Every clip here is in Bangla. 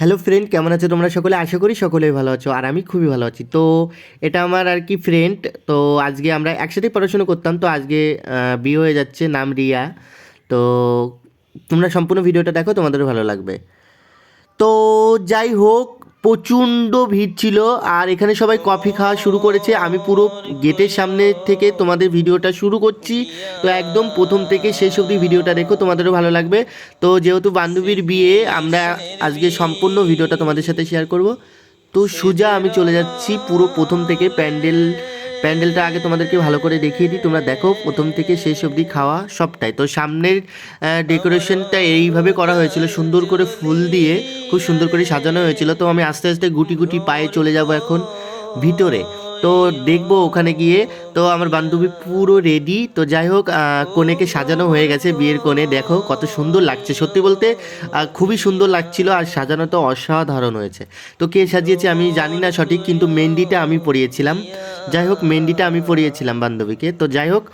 হ্যালো ফ্রেন্ড কেমন আছো তোমরা সকলে? আশা করি সকলেই ভালো আছো, আর আমি খুবই ভালো আছি। তো এটা আমার আর কি ফ্রেন্ড তো আজকে আমরা একসাথেই পড়াশুনো করতাম, তো আজকে বিয়ে হয়ে যাচ্ছে, নাম রিয়া। তো তোমরা সম্পূর্ণ ভিডিওটা দেখো, তোমাদেরও ভালো লাগবে। তো যাই হোক প্রচণ্ড ভিড় ছিল আর এখানে সবাই কফি খাওয়া শুরু করেছে। আমি পুরো গেটের সামনে থেকে তোমাদের ভিডিওটা শুরু করছি। তো একদম প্রথম থেকে শেষ অবধি ভিডিওটা দেখো, তোমাদেরও ভালো লাগবে। তো যেহেতু বান্ধবীর বিয়ে, আমরা আজকে সম্পূর্ণ ভিডিওটা তোমাদের সাথে শেয়ার করব। তো সুজা, আমি চলে যাচ্ছি পুরো প্রথম থেকে প্যান্ডেল প্যান্ডেলটা আগে তোমাদেরকে ভালো করে দেখিয়ে দিই। তোমরা দেখো, প্রথম থেকে শেষ অবধি খাওয়া সবটাই। তো সামনের ডেকোরেশনটা এইভাবে করা হয়েছিল, সুন্দর করে ফুল দিয়ে খুব সুন্দর করে সাজানো হয়েছিল। তো আমি আস্তে আস্তে গুটি গুটি পায়ে চলে যাব এখন ভিতরে। তো দেখব ওখানে গিয়ে। তো আমার বান্ধবী পুরো রেডি তো যাই হোক কনেকে সাজানো হয়ে গেছে বিয়ের কোণে দেখো কত সুন্দর লাগছে। সত্যি বলতে খুবই সুন্দর লাগছিল আর সাজানো তো অসাধারণ হয়েছে। তো কে সাজিয়েছে আমি জানি না সঠিক, কিন্তু মেহেন্দিটা আমি পরিয়েছিলাম। যাই হোক মেহেন্দিটা আমি পরিয়েছিলাম বান্ধবীকে। তো যাই হোক,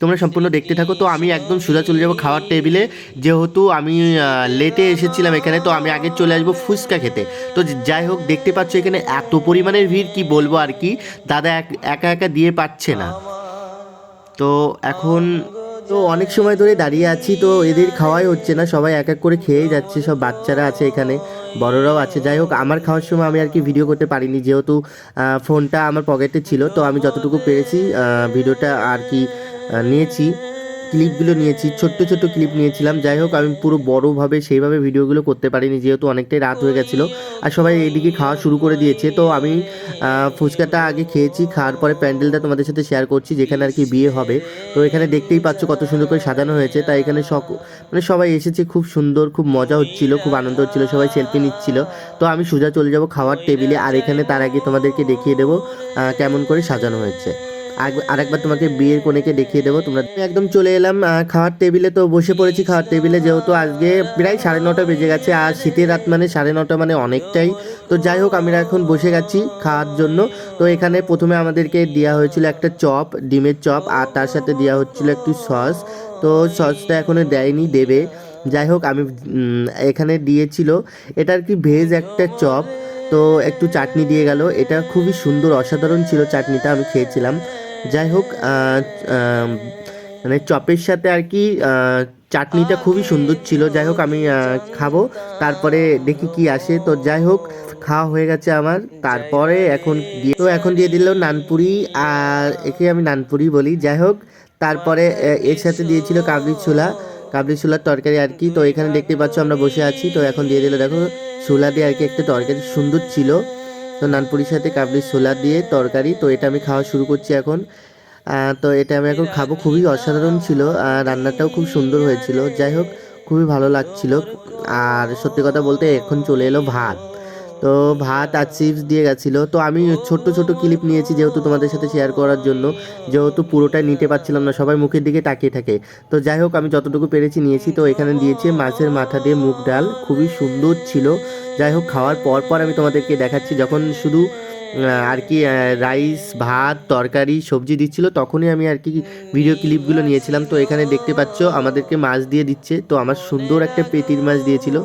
তোমরা সম্পূর্ণ দেখতে থাকো। তো আমি একদম সোজা চলে যাব খাওয়ার টেবিলে যেহেতু আমি লেটে এসেছিলাম এখানে, তো আমি আগে চলে আসব ফুচকা খেতে। তো যাই হোক, দেখতে পাচ্ছ এখানে এত পরিমাণের ভিড়, কি বলব আর কি? দাদা এক- একা দিয়ে পাচ্ছে না। তো এখন, তো অনেক সময় ধরে দাঁড়িয়ে আছি, তো এদের খাওয়াই হচ্ছে না। সবাই এক এক করে খেয়েই যাচ্ছে, সব বাচ্চারা আছে এখানে। বড়রাও আছে। যাই হোক, আমার খাওয়ার সময় আমি আর কি ভিডিও করতে পারিনি। যেহেতু ফোনটা আমার পকেটে ছিল, তো আমি যতটুকু পেরেছি ভিডিওটা আর কি নিয়েছি। ক্লিপগুলো নিয়েছি, ছোট্ট ছোট্ট ক্লিপ নিয়েছিলাম। যাই হোক, আমি পুরো বড়োভাবে সেইভাবে ভিডিওগুলো করতে পারিনি, যেহেতু অনেকটাই রাত হয়ে গেছিল। আর সবাই এদিকে খাওয়া শুরু করে দিয়েছে। তো আমি ফুচকাটা আগে খেয়েছি, খাওয়ার পরে প্যান্ডেলটা তোমাদের সাথে শেয়ার করছি, যেখানে আর কি বিয়ে হবে। তো এখানে দেখতেই পাচ্ছ কত সুন্দর করে সাজানো হয়েছে। তাই এখানে সক মানে সবাই এসেছে, খুব সুন্দর, খুব মজা হচ্ছিল, খুব আনন্দ হচ্ছিল, সবাই সেলফি নিচ্ছিল। তো আমি সোজা চলে যাব খাওয়ার টেবিলে আর এখানে তার আগে তোমাদেরকে দেখিয়ে দেবো কেমন করে সাজানো হয়েছে। আরেকবার তোমাকে বিয়ের কোণেকে দেখিয়ে দেবো। তোমরা একদম চলে এলাম খাওয়ার টেবিলে। তো বসে পড়েছি খাওয়ার টেবিলে, যেহেতু আজকে প্রায় সাড়ে নটা বেজে গেছে, আর শীতের রাত মানে সাড়ে নটা মানে অনেকটাই। তো যাই হোক, আমরা এখন বসে গেছি খাওয়ার জন্য। তো এখানে প্রথমে আমাদেরকে দেওয়া হয়েছিল একটা চপ, ডিমের চপ, আর তার সাথে দেওয়া হচ্ছিল একটু সস। তো সসটা এখনও দেয়নি, দেবে। যাই হোক, আমি এখানে দিয়েছিল। এটা আর কি ভেজ একটা চপ। তো একটু চাটনি দিয়ে গেল। এটা খুবই সুন্দর, অসাধারণ ছিল চাটনিটা, আমি খেয়েছিলাম। যাই হোক মানে চপের সাথে আর কি চাটনিটা খুবই সুন্দর ছিল। যাই হোক আমি খাব। তারপরে দেখি কি আসে। তো যাই হোক খাওয়া হয়ে গেছে আমার। তারপরে এখন দিয়ে তো এখন দিয়ে দিল নানপুরি, আর একে আমি নানপুরি বলি। যাই হোক তারপরে এর সাথে দিয়েছিল কাবলি ছোলা। কাবলি ছোলার তরকারি আর কি। তো এখানে দেখতে পাচ্ছ আমরা বসে আছি। তো এখন দিয়ে দিল, দেখো, ছোলা দিয়ে আর কি একটা তরকারি সুন্দর ছিল। তো নানপুরির সাথে কাবলি ছোলা দিয়ে তরকারি, তো এটা আমি খাওয়া শুরু করছি এখন। তো এটা আমি এখন খাব। খুবই অসাধারণ ছিল আর রান্নাটাও খুব সুন্দর হয়েছিল। যাই হোক, খুবই ভালো লাগছিল। আর সত্যি কথা বলতে এখন চলে এলো ভাত। তো ভাত আর চিপস দিয়ে গেছিল। তো আমি ছোট্ট ছোট ক্লিপ নিয়েছি যেহেতু তোমাদের সাথে শেয়ার করার জন্য। যেহেতু পুরোটাই নিতে পারছিলাম না, সবাই মুখের দিকে তাকিয়ে থাকে। তো যাই হোক, আমি যতটুকু পেরেছি নিয়েছি। তো এখানে দিয়েছি মাছের মাথা দিয়ে মুগ ডাল। খুবই সুন্দর ছিল। যাই হোক, খাওয়ার পর পর আমি তোমাদেরকে দেখাচ্ছি। যখন শুধু আর কি রাইস ভাত, তরকারি, সবজি দিচ্ছিল, তখনই আমি আর কি ভিডিও ক্লিপগুলো নিয়েছিলাম। তো এখানে দেখতে পাচ্ছ, আমাদেরকে মাছ দিয়ে দিচ্ছে। তো আমার সুন্দর একটা পেটির মাছ দিয়েছিল।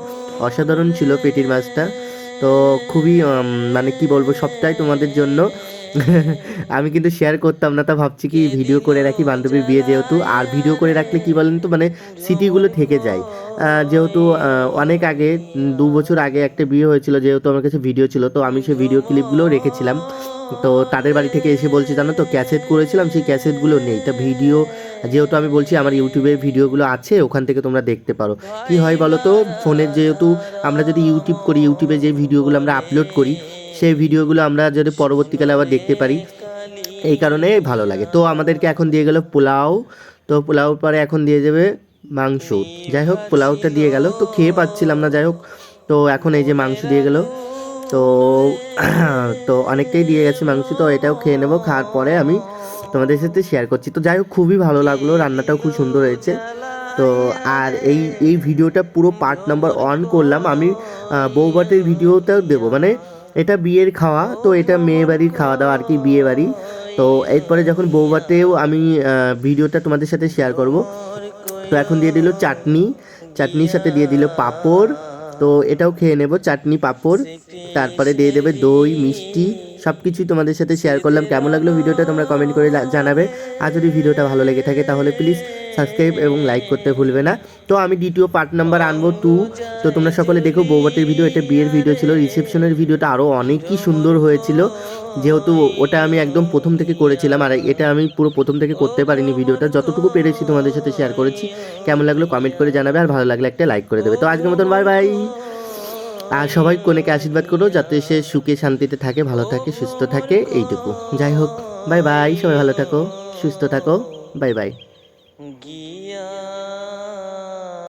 অসাধারণ ছিল পেটির মাছটা। তো খুবই মানে কি বলব, সবটাই তোমাদের জন্য। আমি কিন্তু শেয়ার করতাম না, তা ভাবছি কি ভিডিও করে রাখি, বান্ধবীর বিয়ে যেহেতু। আর ভিডিও করে রাখলে কি বলেন তো মানে স্মৃতিগুলো থেকে যায়। যেহেতু অনেক আগে দু বছর আগে একটা বিয়ে হয়েছিল, যেহেতু আমার কাছে ভিডিও ছিল, তো আমি সেই ভিডিও ক্লিপগুলোও রেখেছিলাম। তো তাদের বাড়ি থেকে এসে বলছে, জানো তো ক্যাসেট করেছিলাম, সেই ক্যাসেটগুলো নেই। তা ভিডিও যেহেতু আমি বলছি, আমার ইউটিউবের ভিডিওগুলো আছে, ওখান থেকে তোমরা দেখতে পারো। কি হয় বলো তো ফোনের যেহেতু আমরা যদি ইউটিউব করি ইউটিউবে যে ভিডিওগুলো আমরা আপলোড করি, সেই ভিডিওগুলো আমরা যদি পরবর্তীকালে আবার দেখতে পারি, এই কারণে ভালো লাগে। তো আমাদেরকে এখন দিয়ে গেল পোলাও, তো পোলাও পরে এখন দিয়ে যাবে মাংস। যাই হোক, পোলাওটা দিয়ে গেল। তো খেয়ে পাচ্ছিলাম না, যাই হোক। তো এখন এই যে মাংস দিয়ে গেল। তো তো অনেকটাই দিয়ে গেছে মাংস, তো এটাও খেয়ে নেব, খাওয়ার পরে আমি তোমাদের সাথে শেয়ার করছি। তো যাই হোক, খুবই ভালো লাগল, রান্নাটাও খুব সুন্দর হয়েছে। তো আর এই এই ভিডিওটা পুরো পার্ট নাম্বার ওয়ান করলাম। আমি বৌভাতের ভিডিওটাও দেবো। মানে এটা বিয়ের খাওয়া, তো এটা মেয়ে বাড়ির খাওয়া দাওয়া আর কি, বিয়ে বাড়ি। তো এরপরে যখন বৌভাতেও আমি ভিডিওটা তোমাদের সাথে শেয়ার করব, তো এখন দিয়ে দিল চাটনি। চাটনির সাথে দিয়ে দিল পাঁপড় তো এটাও খেয়ে নেব চাটনি পাঁপড় তারপরে দিয়ে দেবে দই মিষ্টি সব কিছুই তোমাদের সাথে শেয়ার করলাম। কেমন লাগল ভিডিওটা তোমরা কমেন্ট করে জানাবে। আর যদি ভিডিওটা ভালো লেগে থাকে তাহলে প্লিজ সাবস্ক্রাইব এবং লাইক করতে ভুলবে না। তো আমি দ্বিতীয় পার্ট নাম্বার আনব টু তো তোমরা সকলে দেখো, বৌবাটির ভিডিও এটা বিয়ের ভিডিও ছিল। রিসেপশনের ভিডিওটা আরও অনেকই সুন্দর হয়েছিল। যেহেতু ওটা আমি একদম প্রথম থেকে করেছিলাম, আর এটা আমি পুরো প্রথম থেকে করতে পারিনি ভিডিওটা যতটুকু পেরেছি তোমাদের সাথে শেয়ার করেছি। কেমন লাগল কমেন্ট করে জানাবে। আর ভালো লাগলে একটা লাইক করে দেবে। তো আজকের মতন বাই বাই আর সবাই কোনেকে আশীর্বাদ করো যাতে সে সুখে, শান্তিতে থাকে, ভালো থাকে, সুস্থ থাকে, এইটুকু। যাই হোক বাই বাই সবাই ভালো থাকো, সুস্থ থাকো বাই বাই